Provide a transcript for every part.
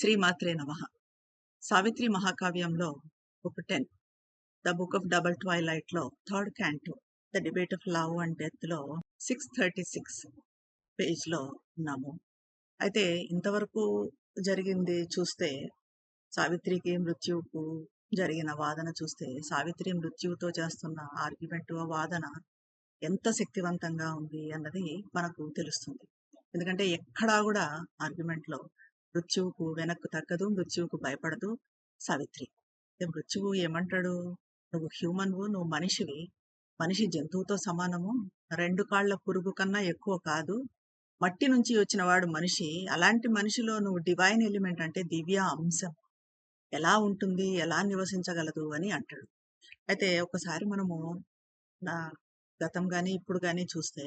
శ్రీమాత్రే నమ. Savitri మహాకావ్యంలో book ten. The book of double ట్వైలైట్లో third canto the debate of love and డెత్లో six thirty six పేజ్లో ఉన్నాము. అయితే ఇంతవరకు జరిగింది చూస్తే సావిత్రికి మృత్యువుకు జరిగిన వాదన చూస్తే సావిత్రి మృత్యువుతో చేస్తున్న ఆర్గ్యుమెంట్ వాదన ఎంత శక్తివంతంగా ఉంది అన్నది మనకు తెలుస్తుంది. ఎందుకంటే ఎక్కడా కూడా ఆర్గ్యుమెంట్లో మృత్యువుకు వెనక్కు తగ్గదు మృత్యువుకు భయపడదు. సావిత్రి మృత్యువు ఏమంటాడు? నువ్వు హ్యూమన్వు నువ్వు మనిషివి. మనిషి జంతువుతో సమానము. రెండు కాళ్ళ పురుగు కన్నా ఎక్కువ కాదు. మట్టి నుంచి వచ్చిన వాడు మనిషి. అలాంటి మనిషిలో నువ్వు డివైన్ ఎలిమెంట్ అంటే దివ్య అంశం. ఎలా ఉంటుంది? ఎలా నివసించగలదు? అని అంటాడు. అయితే ఒకసారి మనము నా గతం కానీ ఇప్పుడు కానీ చూస్తే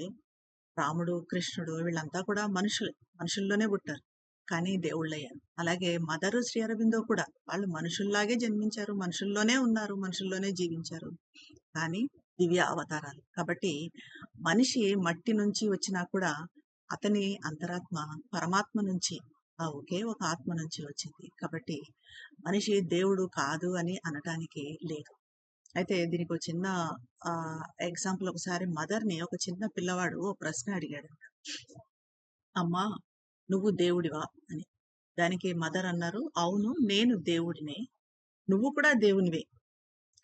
రాముడు కృష్ణుడు వీళ్ళంతా కూడా మనుషులే. మనుషుల్లోనే పుట్టారు. కానీ దేవుళ్ళయ్యారు అలాగే మదరు శ్రీ అరవిందో కూడా వాళ్ళు మనుషుల్లాగే జన్మించారు. మనుషుల్లోనే ఉన్నారు. మనుషుల్లోనే జీవించారు. కానీ దివ్య అవతారాలు. కాబట్టి మనిషి మట్టి నుంచి వచ్చినా కూడా అతని అంతరాత్మ పరమాత్మ నుంచి ఆ ఒకే ఒక ఆత్మ నుంచి వచ్చింది. కాబట్టి మనిషి దేవుడు కాదు అని అనటానికి లేదు. అయితే దీనికి ఒక చిన్న ఎగ్జాంపుల్ ఒకసారి మదర్ని ఒక చిన్న పిల్లవాడు ఓ ప్రశ్న అడిగాడు అమ్మా నువ్వు దేవుడివా? అని. దానికి మదర్ అన్నారు అవును నేను దేవుడినే. నువ్వు కూడా దేవునివే.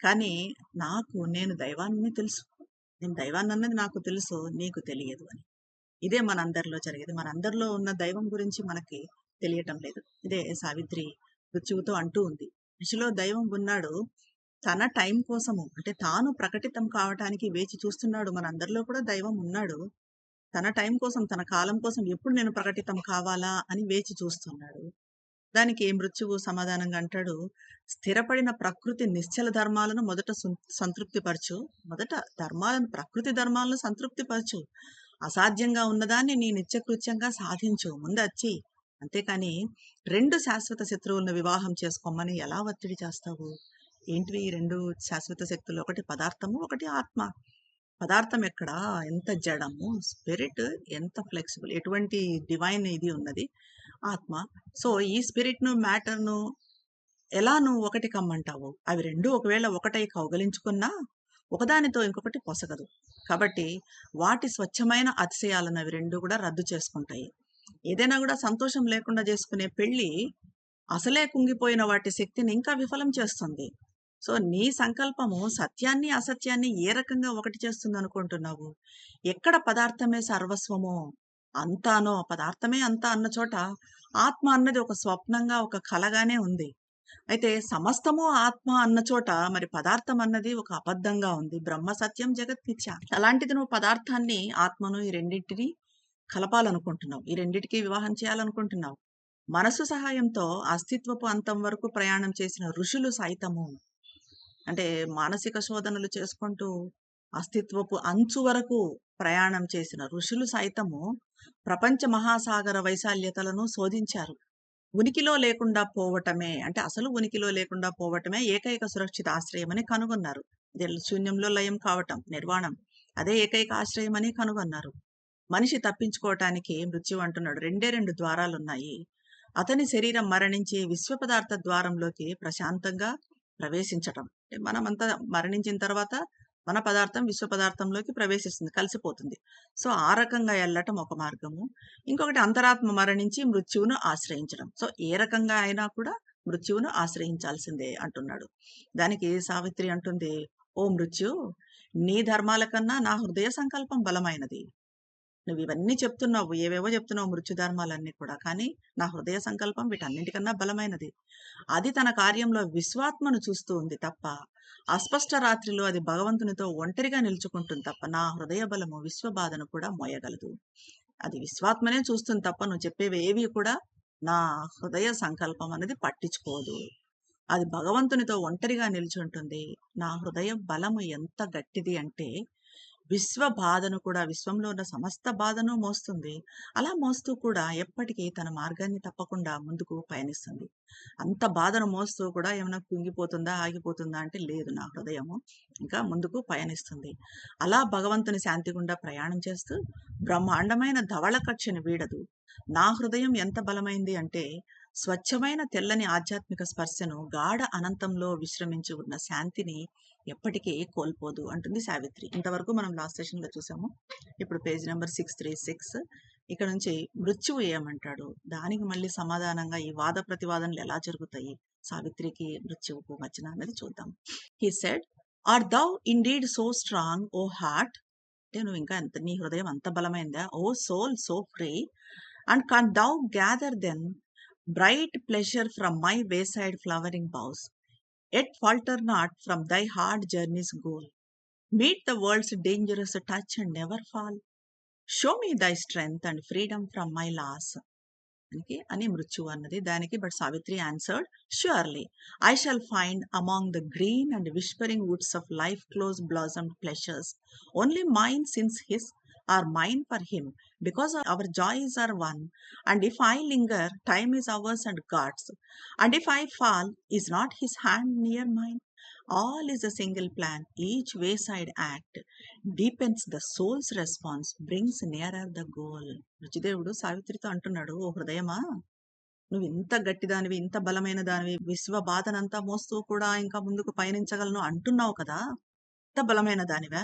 కానీ నాకు నేను దైవాన్ని తెలుసు. నేను దైవాన్ని అన్నది నాకు తెలుసు నీకు తెలియదు అని. ఇదే మనందరిలో జరిగేది. మనందరిలో ఉన్న దైవం గురించి మనకి తెలియటం లేదు. ఇదే సావిత్రి మృత్యువుతో అంటూ ఉంది. మనిషిలో దైవం ఉన్నాడు. తన టైం కోసము అంటే తాను ప్రకటితం కావటానికి వేచి చూస్తున్నాడు మనందరిలో కూడా దైవం ఉన్నాడు. తన టైం కోసం తన కాలం కోసం ఎప్పుడు నేను ప్రకటితం కావాలా అని వేచి చూస్తున్నాడు. దానికి మృత్యువు సమాధానంగా అంటాడు స్థిరపడిన ప్రకృతి నిశ్చల ధర్మాలను మొదట సంతృప్తిపరచు. మొదట ధర్మాలను ప్రకృతి ధర్మాలను సంతృప్తిపరచు. అసాధ్యంగా ఉన్నదాన్ని నీ నిత్యకృత్యంగా సాధించు. ముందు వచ్చి అంతేకాని రెండు శాశ్వత శత్రువులను వివాహం చేసుకోమని ఎలా ఒత్తిడి చేస్తావు? ఏంటివి ఈ రెండు శాశ్వత శక్తులు? ఒకటి పదార్థము ఒకటి ఆత్మ. పదార్థం ఎక్కడ? ఎంత జడము? స్పిరిట్ ఎంత ఫ్లెక్సిబుల్? ఎటువంటి డివైన్ ఇది ఉన్నది? ఆత్మ. సో ఈ స్పిరిట్ను మ్యాటర్ను ఎలా నువ్వు ఒకటి కమ్మంటావు? అవి రెండు ఒకవేళ ఒకటై కౌగలించుకున్నా ఒకదానితో ఇంకొకటి పొసగదు. కాబట్టి వాటి స్వచ్ఛమైన అతిశయాలను అవి రెండు కూడా రద్దు చేసుకుంటాయి. ఏదైనా కూడా సంతోషం లేకుండా చేసుకునే పెళ్ళి అసలే కుంగిపోయిన వాటి శక్తిని ఇంకా విఫలం చేస్తుంది. సో నీ సంకల్పము సత్యాన్ని అసత్యాన్ని ఏ రకంగా ఒకటి చేస్తుంది అనుకుంటున్నావు ఎక్కడ పదార్థమే సర్వస్వమో అంతానో పదార్థమే అంతా అన్న చోట ఆత్మ అన్నది ఒక స్వప్నంగా ఒక కలగానే ఉంది. అయితే సమస్తము ఆత్మ అన్న చోట మరి పదార్థం అన్నది ఒక అబద్ధంగా ఉంది. బ్రహ్మ సత్యం జగత్ మిథ్య. అలాంటిది నువ్వు పదార్థాన్ని ఆత్మను ఈ రెండింటిని కలపాలనుకుంటున్నావు. ఈ రెండింటికి వివాహం చేయాలనుకుంటున్నావు. మనసు సహాయంతో అస్తిత్వపు అంతం వరకు ప్రయాణం చేసిన ఋషులు సైతము. అంటే మానసిక శోధనలు చేసుకుంటూ అస్తిత్వపు అంచు వరకు ప్రయాణం చేసిన ఋషులు సైతము ప్రపంచ మహాసాగర వైశాల్యతలను శోధించారు. ఉనికిలో లేకుండా పోవటమే అంటే అసలు ఉనికిలో లేకుండా పోవటమే ఏకైక సురక్షిత ఆశ్రయమని కనుగొన్నారు. శూన్యంలో లయం కావటం నిర్వాణం అదే ఏకైక ఆశ్రయమని కనుగొన్నారు. మనిషి తప్పించుకోవటానికి మృత్యు అంటున్నాడు. రెండే రెండు ద్వారాలున్నాయి. అతని శరీరం మరణించి విశ్వ పదార్థ ద్వారంలోకి ప్రశాంతంగా ప్రవేశించటం. మనమంతా మరణించిన తర్వాత మన పదార్థం విశ్వ పదార్థంలోకి ప్రవేశిస్తుంది కలిసిపోతుంది. సో ఆ రకంగా వెళ్ళటం ఒక మార్గము. ఇంకొకటి అంతరాత్మ మరణించి మృత్యువును ఆశ్రయించడం. సో ఏ రకంగా అయినా కూడా మృత్యువును ఆశ్రయించాల్సిందే అంటున్నాడు. దానికి సావిత్రి అంటుంది? ఓ మృత్యు నీ ధర్మాల కన్నా నా హృదయ సంకల్పం బలమైనది. నువ్వు ఇవన్నీ చెప్తున్నావు ఏవేవో చెప్తున్నావు మృత్యుధర్మాలన్నీ కూడా. కానీ నా హృదయ సంకల్పం వీటన్నిటికన్నా బలమైనది. అది తన కార్యంలో విశ్వాత్మను చూస్తూ ఉంది తప్ప అస్పష్ట రాత్రిలో అది భగవంతునితో ఒంటరిగా నిలుచుకుంటుంది తప్ప నా హృదయ బలము విశ్వబాధను కూడా మోయగలదు. అది విశ్వాత్మనే చూస్తుంది తప్ప నువ్వు చెప్పేవి ఏవి కూడా నా హృదయ సంకల్పం అనేది పట్టించుకోదు. అది భగవంతునితో ఒంటరిగా నిల్చుంటుంది. నా హృదయ బలము ఎంత గట్టిది అంటే విశ్వ బాధను కూడా విశ్వంలో ఉన్న సమస్త బాధను మోస్తుంది. అలా మోస్తూ కూడా ఎప్పటికీ తన మార్గాన్ని తప్పకుండా ముందుకు పయనిస్తుంది. అంత బాధను మోస్తూ కూడా ఏమైనా కుంగిపోతుందా ఆగిపోతుందా అంటే లేదు నా హృదయము. ఇంకా ముందుకు పయనిస్తుంది. అలా భగవంతుని శాంతి గుండా ప్రయాణం చేస్తూ బ్రహ్మాండమైన ధవళ కక్షని వీడదు. నా హృదయం ఎంత బలమైంది అంటే స్వచ్ఛమైన తెల్లని ఆధ్యాత్మిక స్పర్శను గాఢ అనంతంలో విశ్రమించి ఉన్న శాంతిని ఎప్పటికీ కోల్పోదు అంటుంది సావిత్రి. ఇంతవరకు మనం లాస్ట్ సెషన్లో చూసాము. ఇప్పుడు page number six three six. ఇక్కడ నుంచి మృత్యువు ఏమంటాడు? దానికి మళ్ళీ సమాధానంగా ఈ వాద ప్రతివాదనలు ఎలా జరుగుతాయి? సావిత్రికి మృత్యువుకు మధ్యన అన్నది చూద్దాం. He said art thou indeed so strong O heart అంటే నువ్వు ఇంకా ఎంత నీ హృదయం అంత బలమైందా? O soul so free and can thou gather then bright pleasure from my wayside flowering boughs. Yet falter not from thy hard journey's goal. Meet the world's dangerous touch and never fall. Show me thy strength and freedom from my loss. దానికి అని మృత్యు అన్నది దానికి but Savitri answered surely I shall find among the green and whispering woods of life close blossom pleasures only mine since his are mine for him because our joys are one and if i linger time is ours and god's and if i fall is not his hand near mine all is a single plan each wayside act deepens the soul's response brings nearer the goal రుచిదేవుడు సావిత్రితో అంటున్నాడు ఓ హృదయమా నువ్వు ఇంత గట్టిదానివి ఇంత బలమైన దానివి విశ్వ బాధనంతా మోస్తూ కూడా ఇంకా ముందుకు పయనించగలను అంటున్నావు కదా ఇంత బలమైన దానివా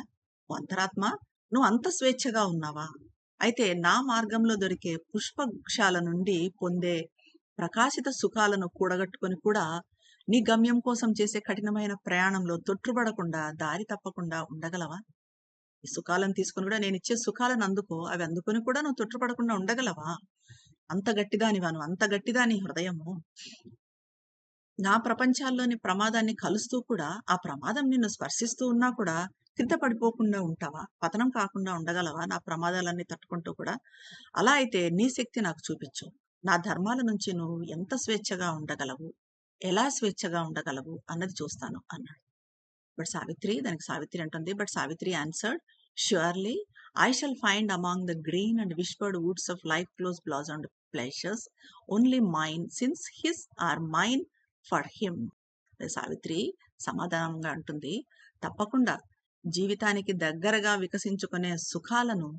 ఓ అంతరాత్మ నువ్వు అంత స్వేచ్ఛగా ఉన్నావా? అయితే నా మార్గంలో దొరికే పుష్పక్షాల నుండి పొందే ప్రకాశిత సుఖాలను కూడగట్టుకొని కూడా నీ గమ్యం కోసం చేసే కఠినమైన ప్రయాణంలో తొట్టుబడకుండా దారి తప్పకుండా ఉండగలవా? ఈ సుఖాలను తీసుకుని కూడా నేను ఇచ్చే సుఖాలను అందుకో అవి అందుకొని కూడా నువ్వు తొట్టుపడకుండా ఉండగలవా? అంత గట్టిదానివా నువ్వు? అంత గట్టిదా నీ హృదయము? నా ప్రపంచాల్లోని ప్రమాదాన్ని కలుస్తూ కూడా ఆ ప్రమాదం నిన్ను స్పర్శిస్తూ ఉన్నా కూడా కింద పడిపోకుండా ఉంటావా? పతనం కాకుండా ఉండగలవా? నా ప్రమాదాలన్నీ తట్టుకుంటూ కూడా? అలా అయితే నీ శక్తి నాకు చూపించు. నా ధర్మాల నుంచి నువ్వు ఎంత స్వేచ్ఛగా ఉండగలవు? ఎలా స్వేచ్ఛగా ఉండగలవు? అన్నది చూస్తాను అన్నాడు. బట్ సావిత్రి దానికి సావిత్రి అంటుంది. But Savitri answered surely I shall find among the green and whispered woods of life close blaze and pleasures only mine since his are mine for him Savitri సమాధానంగా అంటుంది. తప్పకుండా జీవితానికి దగ్గరగా వికసించుకునే సుఖాలను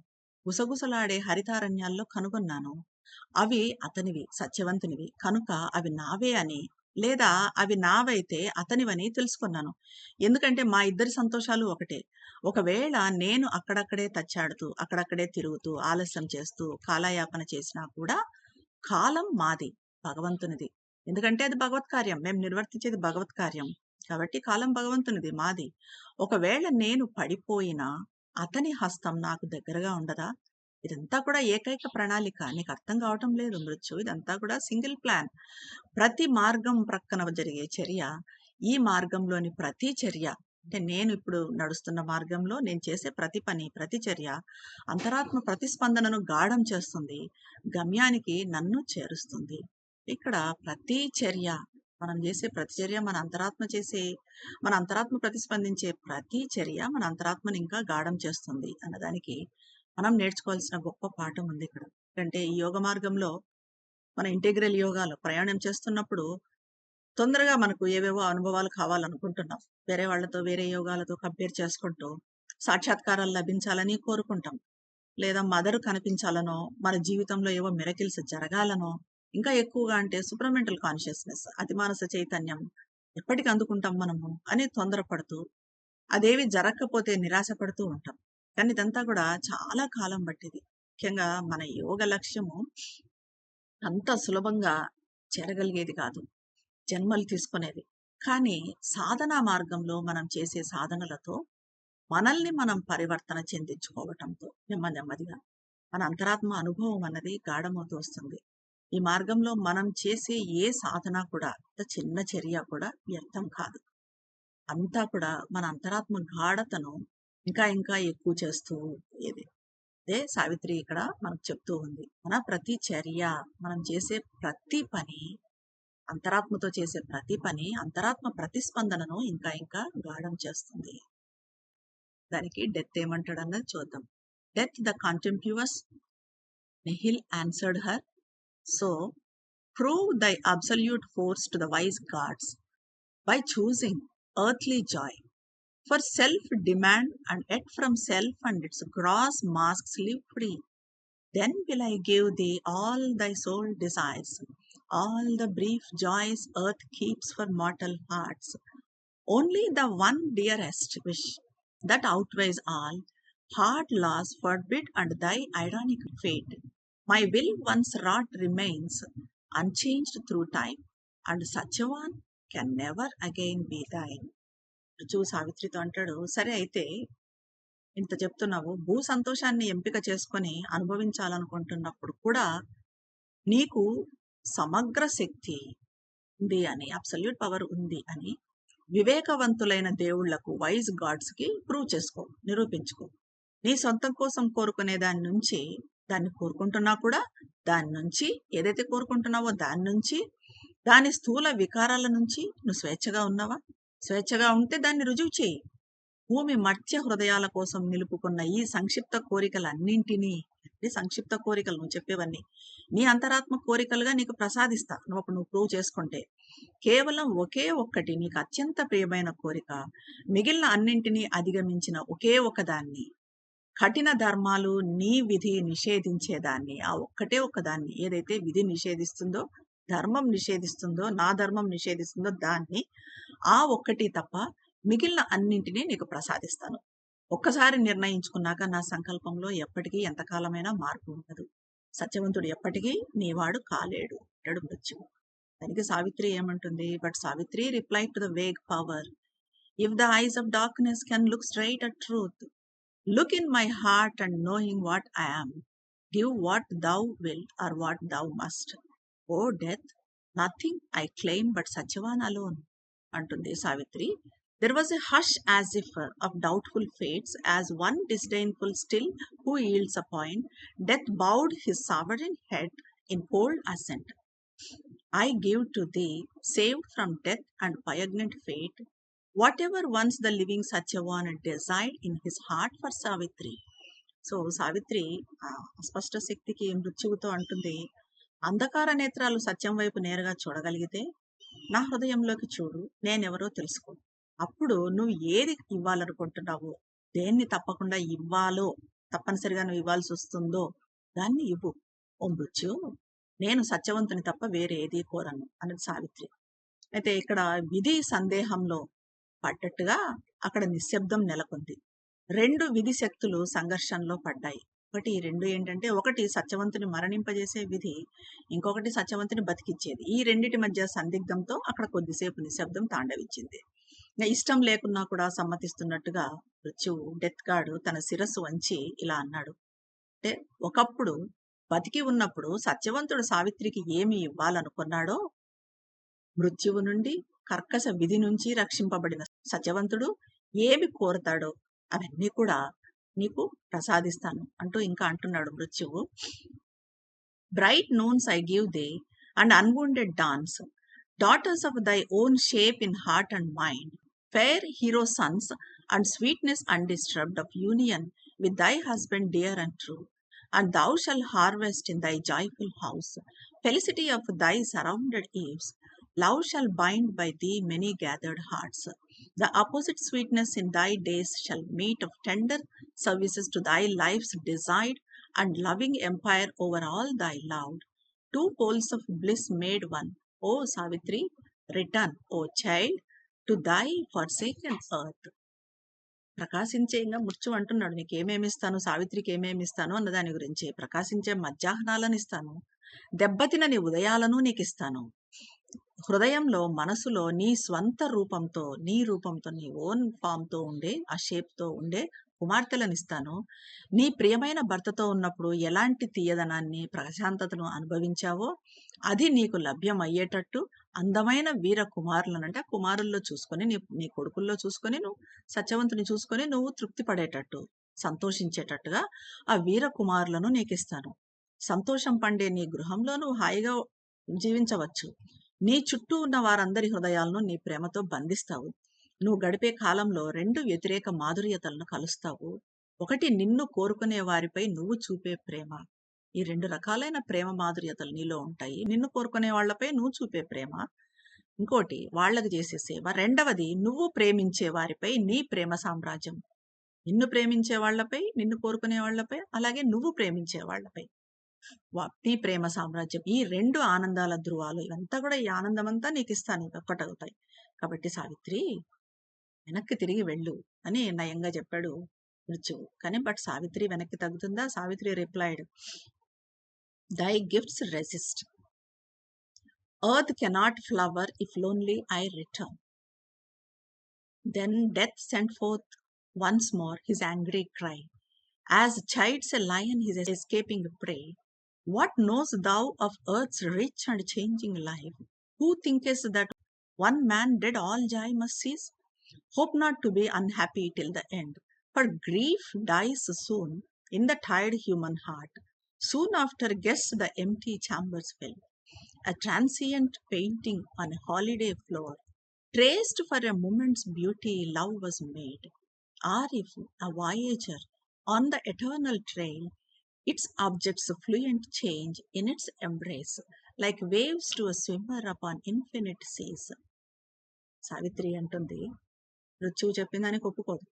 గుసగుసలాడే హరితారణ్యాల్లో కనుగొన్నాను. అవి అతనివి సత్యవంతునివి. కనుక అవి నావే అని లేదా అవి నావైతే అతనివని తెలుసుకున్నాను. ఎందుకంటే మా ఇద్దరి సంతోషాలు ఒకటే. ఒకవేళ నేను అక్కడక్కడే తచ్చాడుతూ అక్కడక్కడే తిరుగుతూ ఆలస్యం చేస్తూ కాలయాపన చేసినా కూడా కాలం మాది భగవంతునిది. ఎందుకంటే అది భగవత్ కార్యం మేము నిర్వర్తించేది భగవత్ కార్యం కాబట్టి కాలం భగవంతునిది మాది. ఒకవేళ నేను పడిపోయినా అతని హస్తం నాకు దగ్గరగా ఉండదా? ఇదంతా కూడా ఏకైక ప్రణాళిక. నీకు అర్థం కావటం లేదు మృత్యు ఇదంతా కూడా సింగిల్ ప్లాన్. ప్రతి మార్గం ప్రక్కన జరిగే చర్య ఈ మార్గంలోని ప్రతి చర్య అంటే నేను ఇప్పుడు నడుస్తున్న మార్గంలో నేను చేసే ప్రతి పని ప్రతి చర్య అంతరాత్మ ప్రతిస్పందనను గాఢం చేస్తుంది. గమ్యానికి నన్ను చేరుస్తుంది. ఇక్కడ ప్రతి చర్య మనం చేసే ప్రతి చర్య మన అంతరాత్మ చేసే మన అంతరాత్మ ప్రతిస్పందించే ప్రతి చర్య మన అంతరాత్మని ఇంకా గాఢం చేస్తుంది అన్నదానికి మనం నేర్చుకోవాల్సిన గొప్ప పాఠం ఉంది ఇక్కడ. ఎందుకంటే ఈ యోగ మార్గంలో మన ఇంటిగ్రల్ యోగాలో ప్రయాణం చేస్తున్నప్పుడు తొందరగా మనకు ఏవేవో అనుభవాలు కావాలనుకుంటున్నాం. వేరే వాళ్ళతో వేరే యోగాలతో కంపేర్ చేసుకుంటూ సాక్షాత్కారాలు లభించాలని కోరుకుంటాం. లేదా మదర్ కనిపించాలనో మన జీవితంలో ఏవో మిరకిల్స్ జరగాలనో ఇంకా ఎక్కువగా అంటే సూపర్మెంటల్ కాన్షియస్నెస్ అతిమానస చైతన్యం ఎప్పటికి అందుకుంటాం మనము అని తొందరపడుతూ అదేవి జరగకపోతే నిరాశ పడుతూ ఉంటాం. కానీ ఇదంతా కూడా చాలా కాలం పట్టేది. ముఖ్యంగా మన యోగ లక్ష్యము అంత సులభంగా చేరగలిగేది కాదు. జన్మలు తీసుకునేది. కానీ సాధనా మార్గంలో మనం చేసే సాధనలతో మనల్ని మనం పరివర్తన చెందించుకోవటంతో నెమ్మది నెమ్మదిగా మన అంతరాత్మ అనుభవం అన్నది గాఢమవుతూ వస్తుంది. ఈ మార్గంలో మనం చేసే ఏ సాధన కూడా చిన్న చర్య కూడా వ్యర్థం కాదు. అంతా కూడా మన అంతరాత్మ గాఢతను ఇంకా ఇంకా ఎక్కువ చేస్తూ ఏది అదే సావిత్రి ఇక్కడ మనకు చెప్తూ ఉంది. మన ప్రతి చర్య మనం చేసే ప్రతి పని అంతరాత్మతో చేసే ప్రతి పని అంతరాత్మ ప్రతిస్పందనను ఇంకా ఇంకా గాఢం చేస్తుంది. దానికి డెత్ ఏమంటాడన్నది చూద్దాం. Death the contemptuous Nihil answered her So, prove thy absolute force to the wise gods by choosing earthly joy. For self demand and yet from self and its gross masks live free. Then will I give thee all thy soul desires, all the brief joys earth keeps for mortal hearts. Only the one dearest wish that outweighs all, hard loss forbid and thy ironic fate. My will once wrought remains unchanged through time, and such a one can never again be thine. చూ సావిత్రితో అంటాడు సరే అయితే ఇంత చెప్తున్నావు భూ సంతోషాన్ని ఎంపిక చేసుకొని అనుభవించాలనుకుంటున్నప్పుడు కూడా నీకు సమగ్ర శక్తి ఉంది అని అబ్సల్యూట్ పవర్ ఉంది అని వివేకవంతులైన దేవుళ్ళకు వైజ్ గాడ్స్కి ప్రూవ్ చేసుకో నిరూపించుకో నీ సొంతం కోసం కోరుకునే దాని నుంచి దాన్ని కోరుకుంటున్నా కూడా దాని నుంచి ఏదైతే కోరుకుంటున్నావో దాని నుంచి దాని స్థూల వికారాల నుంచి నువ్వు స్వేచ్ఛగా ఉన్నావా? స్వేచ్ఛగా ఉంటే దాన్ని రుజువు చేయి. భూమి మత్స్య హృదయాల కోసం నిలుపుకున్న ఈ సంక్షిప్త కోరికలన్నింటినీ అంటే సంక్షిప్త కోరికలు నువ్వు చెప్పేవన్నీ నీ అంతరాత్మ కోరికలుగా నీకు ప్రసాదిస్తా. నువ్వు అప్పుడు నువ్వు ప్రూవ్ చేసుకుంటే కేవలం ఒకే ఒక్కటి నీకు అత్యంత ప్రియమైన కోరిక మిగిలిన అన్నింటినీ అధిగమించిన ఒకే ఒకదాన్ని కఠిన ధర్మాలు నీ విధి నిషేధించేదాన్ని ఆ ఒక్కటే ఒకదాన్ని ఏదైతే విధి నిషేధిస్తుందో ధర్మం నిషేధిస్తుందో నా ధర్మం నిషేధిస్తుందో దాన్ని ఆ ఒక్కటి తప్ప మిగిలిన అన్నింటినీ నీకు ప్రసాదిస్తాను. ఒక్కసారి నిర్ణయించుకున్నాక నా సంకల్పంలో ఎప్పటికీ ఎంతకాలమైనా మార్పు ఉండదు. సత్యవంతుడు ఎప్పటికీ నీవాడు కాలేడు. అంటాడు మృత్యువు. దానికి సావిత్రి ఏమంటుంది? But Savitri reply to the vague power. If the eyes of darkness can look straight at truth. Look in my heart and knowing what I am, give what thou wilt or what thou must. O death, nothing I claim but such a one alone. Antundi Savitri. There was a hush as if uh, of doubtful fates, as one disdainful still who yields a point. Death bowed his sovereign head in cold assent. I give to thee, saved from death and poignant fate, whatever once the living Satyavan desired in his heart for Savitri. So Savitri అస్పష్ట శక్తికి మృత్యువుతో అంటుంది అంధకార నేత్రాలు సత్యం వైపు నేరుగా చూడగలిగితే నా హృదయంలోకి చూడు నేనెవరో తెలుసుకో. అప్పుడు నువ్వు ఏది ఇవ్వాలనుకుంటున్నావో దేన్ని తప్పకుండా ఇవ్వాలో తప్పనిసరిగా నువ్వు ఇవ్వాల్సి వస్తుందో దాన్ని ఇవ్వు. ఓ మృత్యు నేను సత్యవంతుని తప్ప వేరే ఏది కోరను అన్నది సావిత్రి. అయితే ఇక్కడ విధి సందేహంలో పడ్డట్టుగా అక్కడ నిశ్శబ్దం నెలకొంది. రెండు విధి శక్తులు సంఘర్షణలో పడ్డాయి. ఒకటి రెండు ఏంటంటే ఒకటి సత్యవంతుని మరణింపజేసే విధి ఇంకొకటి సత్యవంతుని బతికిచ్చేది. ఈ రెండిటి మధ్య సందిగ్ధంతో అక్కడ కొద్దిసేపు నిశ్శబ్దం తాండవించింది ఇష్టం లేకున్నా కూడా సమ్మతిస్తున్నట్టుగా మృత్యువు డెత్ గార్డు తన శిరస్సు వంచి ఇలా అన్నాడు. అంటే ఒకప్పుడు బతికి ఉన్నప్పుడు సత్యవంతుడు సావిత్రికి ఏమి ఇవ్వాలనుకున్నాడో మృత్యువు నుండి కర్కశ విధి నుంచి రక్షింపబడిన సత్యవంతుడు ఏమి కోరతాడో అవన్నీ కూడా నీకు ప్రసాదిస్తాను అంటూ ఇంకా అంటున్నాడు మృత్యువు. Bright nones I give thee and unwanted dance daughters of thy own shape in heart and mind fair hero sons and sweetness undisturbed of union with thy husband dear and true and thou shalt harvest in thy joyful house felicity of thy surrounded eves love shall bind by the many gathered hearts the opposite sweetness in thy days shall meet of tender services to thy life's desired and loving empire over all thy love two poles of bliss made one O Savitri return O child to thy forsaken earth ప్రకాశించే ముచ్చు అంటున్నాడు. నీకు ఏమేమి ఇస్తాను? సావిత్రికి ఏమేమి ఇస్తాను? అన్న దాని గురించి ప్రకాశించే మధ్యాహ్నాలను ఇస్తాను. దెబ్బతిన నీ ఉదయాలను నీకు ఇస్తాను హృదయంలో మనసులో నీ స్వంత రూపంతో నీ రూపంతో నీ ఓన్ ఫామ్తో ఉండే ఆ షేప్తో ఉండే కుమార్తెలను ఇస్తాను నీ ప్రియమైన భర్తతో ఉన్నప్పుడు ఎలాంటి తీయదనాన్ని ప్రశాంతతను అనుభవించావో అది నీకు లభ్యం అయ్యేటట్టు అందమైన వీర కుమారులను అంటే కుమారుల్లో చూసుకొని నీ నీ కొడుకుల్లో చూసుకొని నువ్వు సత్యవంతుని చూసుకొని నువ్వు తృప్తి పడేటట్టు సంతోషించేటట్టుగా ఆ వీర కుమారులను నీకు ఇస్తాను సంతోషం పండే నీ గృహంలో నువ్వు హాయిగా జీవించవచ్చు. నీ చుట్టూ ఉన్న వారందరి హృదయాలను నీ ప్రేమతో బంధిస్తావు. నువ్వు గడిపే కాలంలో రెండు వ్యతిరేక మాధుర్యతలను కలుస్తావు. ఒకటి నిన్ను కోరుకునే వారిపై నువ్వు చూపే ప్రేమ. ఈ రెండు రకాలైన ప్రేమ మాధుర్యతలు నీలో ఉంటాయి. నిన్ను కోరుకునే వాళ్ళపై నువ్వు చూపే ప్రేమ. ఇంకోటి వాళ్ళకి చేసే సేవ. రెండవది నువ్వు ప్రేమించే వారిపై నీ ప్రేమ సామ్రాజ్యం. నిన్ను ప్రేమించే వాళ్ళపై నిన్ను కోరుకునే వాళ్ళపై అలాగే నువ్వు ప్రేమించే వాళ్ళపై. నీ ప్రేమ సామ్రాజ్యం. ఈ రెండు ఆనందాల ధృవాలు ఇవంతా కూడా ఈ ఆనందం అంతా నీకు ఇస్తాను ఒక్కటవుతాయి. కాబట్టి సావిత్రి వెనక్కి తిరిగి వెళ్ళు అని నయంగా చెప్పాడు మృత్యువు. కానీ బట్ సావిత్రి వెనక్కి తగ్గుతుందా? Savitri replied "thy gifts resist. Earth cannot flower if lonely I return." Then death send forth once more his angry cry as chides a lion his escaping prey What knowest thou of earth's rich and changing life? Who thinkest that one man dead all joy must cease? Hope not to be unhappy till the end, for grief dies soon in the tired human heart. Soon after guess the empty chambers fill. A transient painting on a holiday floor, traced for a moment's beauty love was made. Or if a voyager on the eternal trail, its objects fluent change in its embrace, like waves to a swimmer upon infinite seas. Savitri అంటుంది మృత్యువు చెప్పిందానికి ఒప్పుకోదు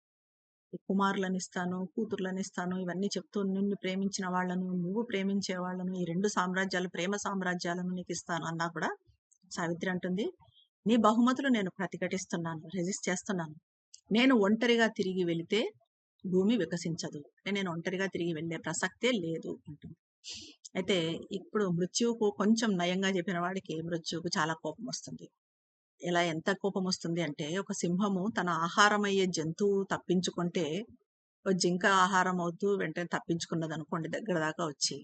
ఈ కుమారులను ఇస్తాను కూతుర్లను ఇస్తాను ఇవన్నీ చెప్తూ నిన్ను ప్రేమించిన వాళ్ళను నువ్వు ప్రేమించే వాళ్ళను ఈ రెండు సామ్రాజ్యాలు ప్రేమ సామ్రాజ్యాలను నీకు ఇస్తాను అన్నా కూడా సావిత్రి అంటుంది నీ బహుమతులు నేను ప్రతిఘటిస్తున్నాను రెజిస్ట్ చేస్తున్నాను నేను ఒంటరిగా తిరిగి వెళితే భూమి వికసించదు. అంటే నేను ఒంటరిగా తిరిగి వెళ్ళే ప్రసక్తే లేదు అంటుంది. అయితే ఇప్పుడు మృత్యువుకు కొంచెం నయంగా చెప్పిన వాడికి మృత్యువుకు చాలా కోపం వస్తుంది. ఇలా ఎంత కోపం వస్తుంది అంటే ఒక సింహము తన ఆహారం అయ్యే జంతువు తప్పించుకుంటే ఒక జింక ఆహారం అవుతూ వెంటనే తప్పించుకున్నది అనుకోండి దగ్గర దాకా వచ్చి.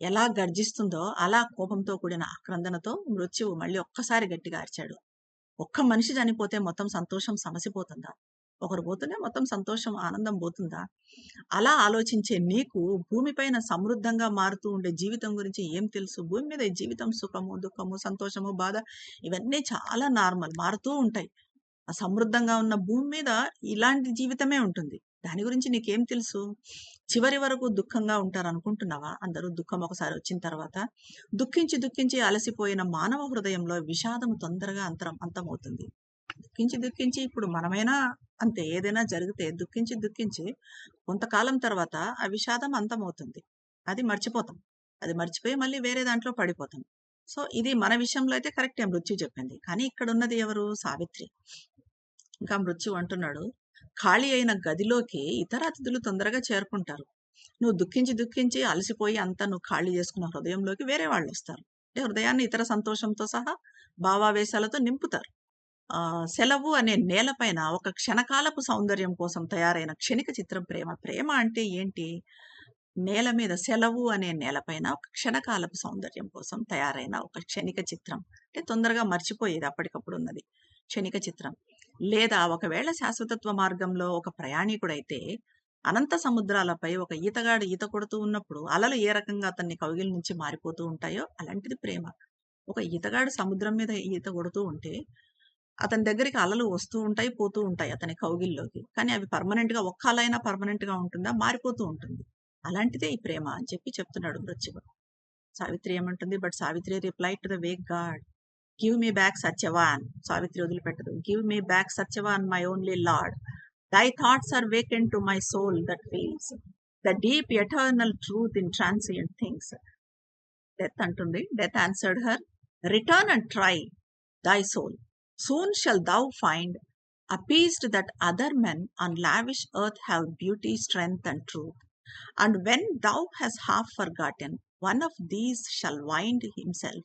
ఎలా గర్జిస్తుందో అలా కోపంతో కూడిన ఆక్రందనతో మృత్యువు మళ్ళీ ఒక్కసారి గట్టిగా అరిచాడు. ఒక్క మనిషి చనిపోతే మొత్తం సంతోషం సమసిపోతుందా? ఒకరు పోతేనే మొత్తం సంతోషం ఆనందం పోతుందా? అలా ఆలోచించే నీకు భూమిపైన సమృద్ధంగా మారుతూ ఉండే జీవితం గురించి ఏం తెలుసు? భూమి మీద జీవితం సుఖము దుఃఖము సంతోషము బాధ ఇవన్నీ చాలా నార్మల్ మారుతూ ఉంటాయి. ఆ సమృద్ధంగా ఉన్న భూమి మీద ఇలాంటి జీవితమే ఉంటుంది. దాని గురించి నీకేం తెలుసు? చివరి వరకు దుఃఖంగా ఉంటారు అనుకుంటున్నావా అందరూ దుఃఖం ఒకసారి వచ్చిన తర్వాత దుఃఖించి దుఃఖించి అలసిపోయిన మానవ హృదయంలో విషాదం తొందరగా అంతరం అంతమవుతుంది. దుఃఖించి దుఃఖించి ఇప్పుడు మనమైనా అంతే ఏదైనా జరిగితే దుఃఖించి దుఃఖించి కొంతకాలం తర్వాత ఆ విషాదం అంతమవుతుంది. అది మర్చిపోతాం. అది మర్చిపోయి మళ్ళీ వేరే దాంట్లో పడిపోతాం. సో ఇది మన విషయంలో అయితే కరెక్టే మృత్యు చెప్పింది. కానీ ఇక్కడ ఉన్నది ఎవరు? సావిత్రి. ఇంకా మృత్యు అంటున్నాడు ఖాళీ అయిన గదిలోకి ఇతర అతిథులు తొందరగా చేరుకుంటారు. నువ్వు దుఃఖించి దుఃఖించి అలసిపోయి అంతా నువ్వు ఖాళీ చేసుకున్న హృదయంలోకి వేరే వాళ్ళు వస్తారు అంటే హృదయాన్ని ఇతర సంతోషంతో సహా భావావేశాలతో నింపుతారు. సెలవు అనే నేలపైన ఒక క్షణకాలపు సౌందర్యం కోసం తయారైన క్షణిక చిత్రం ప్రేమ. ప్రేమ అంటే ఏంటి? నేల మీద సెలవు అనే నేలపైన ఒక క్షణకాలపు సౌందర్యం కోసం తయారైన ఒక క్షణిక చిత్రం. అంటే తొందరగా మర్చిపోయేది అప్పటికప్పుడు ఉన్నది క్షణిక చిత్రం. లేదా ఒకవేళ శాశ్వతత్వ మార్గంలో ఒక ప్రయాణికుడైతే అనంత సముద్రాలపై ఒక ఈతగాడు ఈత కొడుతూ ఉన్నప్పుడు అలలు ఏ రకంగా అతన్ని కౌగిల నుంచి మారిపోతూ ఉంటాయో అలాంటిది ప్రేమ. ఒక ఈతగాడు సముద్రం మీద ఈత కొడుతూ ఉంటే అతని దగ్గరికి అలలు వస్తూ ఉంటాయి పోతూ ఉంటాయి అతని కౌగిల్లోకి. కానీ అవి పర్మనెంట్గా ఒక్క అలైనా పర్మనెంట్గా ఉంటుందా? మారిపోతూ ఉంటుంది. అలాంటిదే ఈ ప్రేమ అని చెప్పి చెప్తున్నాడు మృత్యువు. సావిత్రి ఏమంటుంది? But Savitri reply to the vague god. Give me back Satyavan. Savitri వదిలిపెట్టదు. Give me back Satyavan my only lord. Thy thoughts are waken to my soul that feels the deep eternal truth in transient things death అంటుంది. Death answered her return and try thy soul Soon shalt thou find, appeased that other men on lavish earth have beauty, strength, and truth. And when thou hast half forgotten, one of these shall wind himself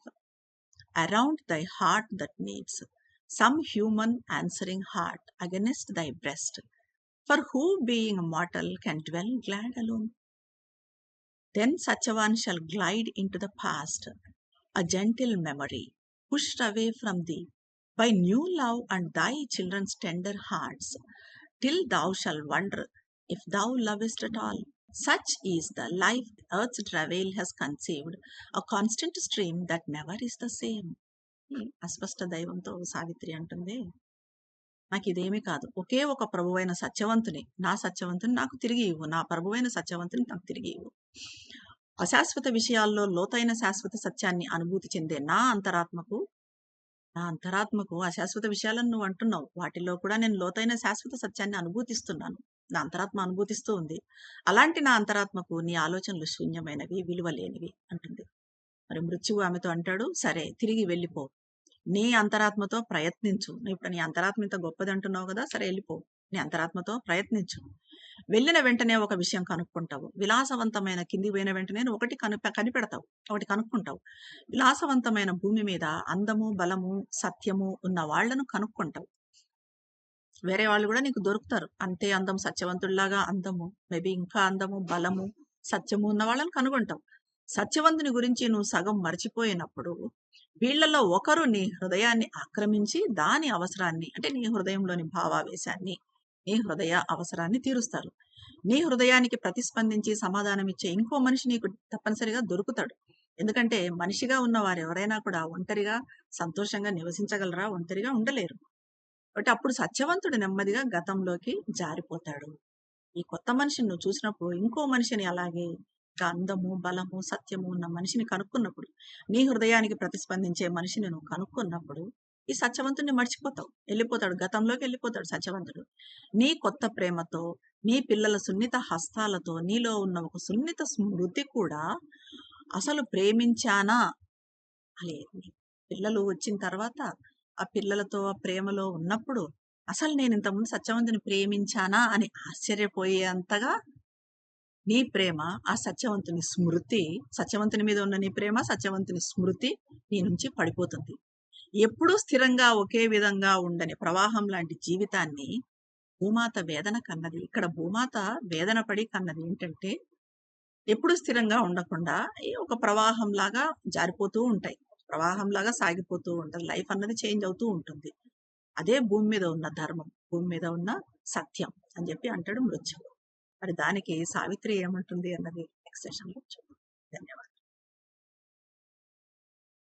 around thy heart that needs some human answering heart against thy breast. For who, being mortal, can dwell glad alone? Then such a one shall glide into the past, a gentle memory, pushed away from thee by new love and thy children's tender hearts till thou shalt wonder if thou lovest at all such is the life earth travail has conceived a constant stream that never is the same అస్పష్ట దైవంతో సావిత్రి అంటుంది నాకు ఇదేమీ కాదు. ఒకే ఒక ప్రభువైన సత్యవంతుని. నా సత్యవంతుని నాకు తిరిగి ఇవ్వు. నా ప్రభువైన సత్యవంతుని నాకు తిరిగి ఇవ్వు. అశాశ్వత విషయాల్లో లోతైన శాశ్వత సత్యాన్ని అనుభూతి చెందే నా అంతరాత్మకు నా అంతరాత్మకు అశాశ్వత విషయాలను నువ్వు అంటున్నావు. వాటిలో కూడా నేను లోతైన శాశ్వత సత్యాన్ని అనుభూతిస్తున్నాను. నా అంతరాత్మ అనుభూతిస్తూ ఉంది. అలాంటి నా అంతరాత్మకు నీ ఆలోచనలు శూన్యమైనవి విలువ లేనివి అంటుంది. మరి మృత్యువు ఆమెతో అంటాడు సరే తిరిగి వెళ్ళిపో. నీ అంతరాత్మతో ప్రయత్నించు. నువ్వు ఇప్పుడు నీ అంతరాత్మ ఇంత గొప్పది అంటున్నావు కదా సరే వెళ్ళిపో. నీ అంతరాత్మతో ప్రయత్నించు వెళ్ళిన వెంటనే ఒక విషయం కనుక్కుంటావు. విలాసవంతమైన కింది పోయిన వెంటనే ఒకటి కను కనిపెడతావు. ఒకటి కనుక్కుంటావు. విలాసవంతమైన భూమి మీద అందము బలము సత్యము ఉన్న వాళ్ళను కనుక్కుంటావు. వేరే వాళ్ళు కూడా నీకు దొరుకుతారు. అంతే అందం సత్యవంతుల్లాగా అందము మేబీ ఇంకా అందము బలము సత్యము ఉన్న వాళ్ళని కనుగొంటావు. సత్యవంతుని గురించి నువ్వు సగం మర్చిపోయినప్పుడు వీళ్ళలో ఒకరు నీ హృదయాన్ని ఆక్రమించి దాని అవసరాన్ని అంటే నీ హృదయంలోని భావావేశాన్ని నీ హృదయ అవసరాన్ని తీరుస్తారు. నీ హృదయానికి ప్రతిస్పందించి సమాధానం ఇచ్చే ఇంకో మనిషి నీకు తప్పనిసరిగా దొరుకుతాడు. ఎందుకంటే మనిషిగా ఉన్న వారు ఎవరైనా కూడా ఒంటరిగా సంతోషంగా నివసించగలరా? ఒంటరిగా ఉండలేరు. కాబట్టి అప్పుడు సత్యవంతుడు నెమ్మదిగా గతంలోకి జారిపోతాడు. ఈ కొత్త మనిషిని నువ్వు చూసినప్పుడు ఇంకో మనిషిని అలాగే అందము బలము సత్యము ఉన్న మనిషిని కనుక్కున్నప్పుడు నీ హృదయానికి ప్రతిస్పందించే మనిషిని నువ్వు కనుక్కున్నప్పుడు ఈ సత్యవంతుడిని మర్చిపోతావు. వెళ్ళిపోతాడు. గతంలోకి వెళ్ళిపోతాడు సత్యవంతుడు. నీ కొత్త ప్రేమతో నీ పిల్లల సున్నిత హస్తాలతో నీలో ఉన్న ఒక సున్నిత స్మృతి కూడా అసలు ప్రేమించానా? లేదు. పిల్లలు వచ్చిన తర్వాత ఆ పిల్లలతో ఆ ప్రేమలో ఉన్నప్పుడు అసలు నేను ఇంతకుముందు సత్యవంతుని ప్రేమించానా అని ఆశ్చర్యపోయేంతగా నీ ప్రేమ ఆ సత్యవంతుని స్మృతి సత్యవంతుని మీద ఉన్న నీ ప్రేమ సత్యవంతుని స్మృతి నీ నుంచి పడిపోతుంది. ఎప్పుడూ స్థిరంగా ఒకే విధంగా ఉండని ప్రవాహం లాంటి జీవితాన్ని భూమాత వేదన కన్నది. ఇక్కడ భూమాత వేదన పడి కన్నది ఏంటంటే ఎప్పుడు స్థిరంగా ఉండకుండా ఒక ప్రవాహం లాగా జారిపోతూ ఉంటాయి. ప్రవాహం లాగా సాగిపోతూ ఉంటుంది లైఫ్ అన్నది చేంజ్ అవుతూ ఉంటుంది. అదే భూమి మీద ఉన్న ధర్మం భూమి మీద ఉన్న సత్యం అని చెప్పి అంటాడు మృత్యువు మరి దానికి సావిత్రి ఏమంటుంది అన్నది నెక్స్ట్ సెషన్లో చూద్దాం. ధన్యవాదాలు.